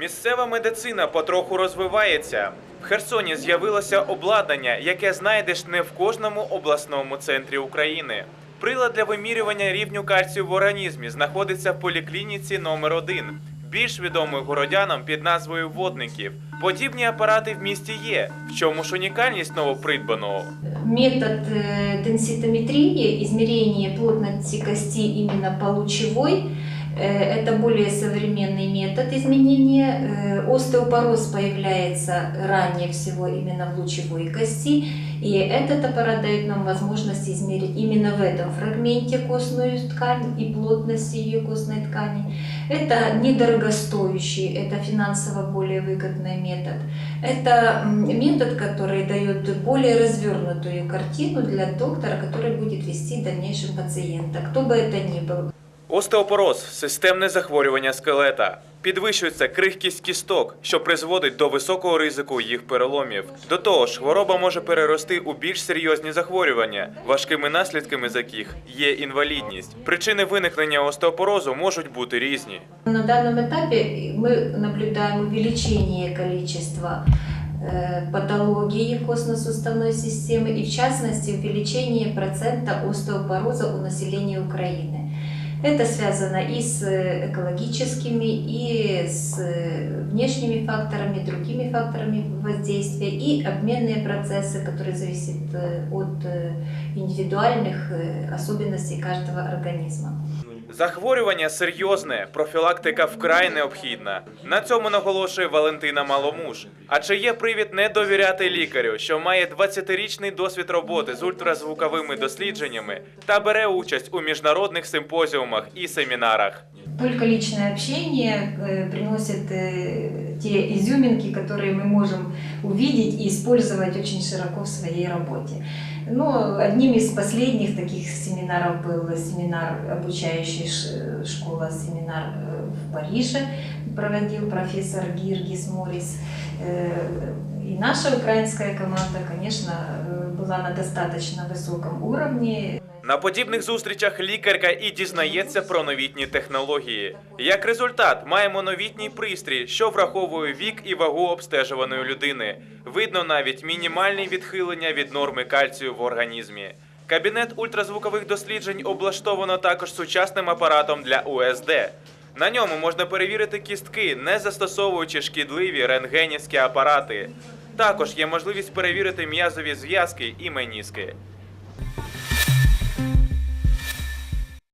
Місцева медицина потроху розвивається. В Херсоні з'явилося обладнання, яке знайдеш не в кожному обласному центрі України. Прилад для вимірювання рівню кальцію в організмі знаходиться в поліклініці номер 1 більш відомий городянам під назвою водників. Подібні апарати в місті є. В чому ж унікальність новопридбаного? Метод э, денситометрии, измерения плотности кости именно получевой, э, это более современный метод изменения. Э, Остеопороз появляется ранее всего именно в лучевой кости, и этот аппарат дает нам возможность измерить именно в этом фрагменте костную ткань и плотность ее костной ткани. Это недорогостоящий, это финансово более выгодный метод. Это метод, который дает более развернутую картину для доктора, который будет вести в дальнейшем пациента, кто бы это ни был. Остеопороз системне захворювання скелета. Підвищується крихкість кісток, що призводить до високого ризику їх переломів. До того ж, хвороба може перерости у більш серйозні захворювання, важкими наслідками з яких є інвалідність. Причини виникнення остеопорозу можуть бути різні. На данном этапе мы наблюдаем увеличение количества э, патологии костно-суставной системы и в частности увеличение процента остеопороза у населения Украины. Это связано и с э, экологическими, и с э, внешними факторами, другими факторами воздействия, и обменные процессы, которые зависят э, от индивидуальных особенностей каждого организма. Захворювання серйозне, профілактика вкрай необхідна. На цьому наголошує Валентина Маломуж. А чи є привід не довіряти лікарю, що має 20-річний досвід роботи з ультразвуковими дослідженнями та бере участь у міжнародних симпозіумах і семінарах? Только лічне спілкування э, приносит э, те изюминки, которые мы можем увидеть и использовать очень широко в своей работе. Но одним из последних таких семинаров был семинар обучающий ш- школа, семинар э, в Париже проводил профессор Гиргис Морис. Э, И наша украинская команда, конечно, э, была на достаточно высоком уровне. На подібних зустрічах лікарка і дізнається про новітні технології. Як результат, маємо новітній пристрій, що враховує вік і вагу обстежуваної людини. Видно навіть мінімальні відхилення від норми кальцію в організмі. Кабінет ультразвукових досліджень облаштовано також сучасним апаратом для УСД. На ньому можна перевірити кістки, не застосовуючи шкідливі рентгенівські апарати. Також є можливість перевірити м'язові зв'язки і меніски.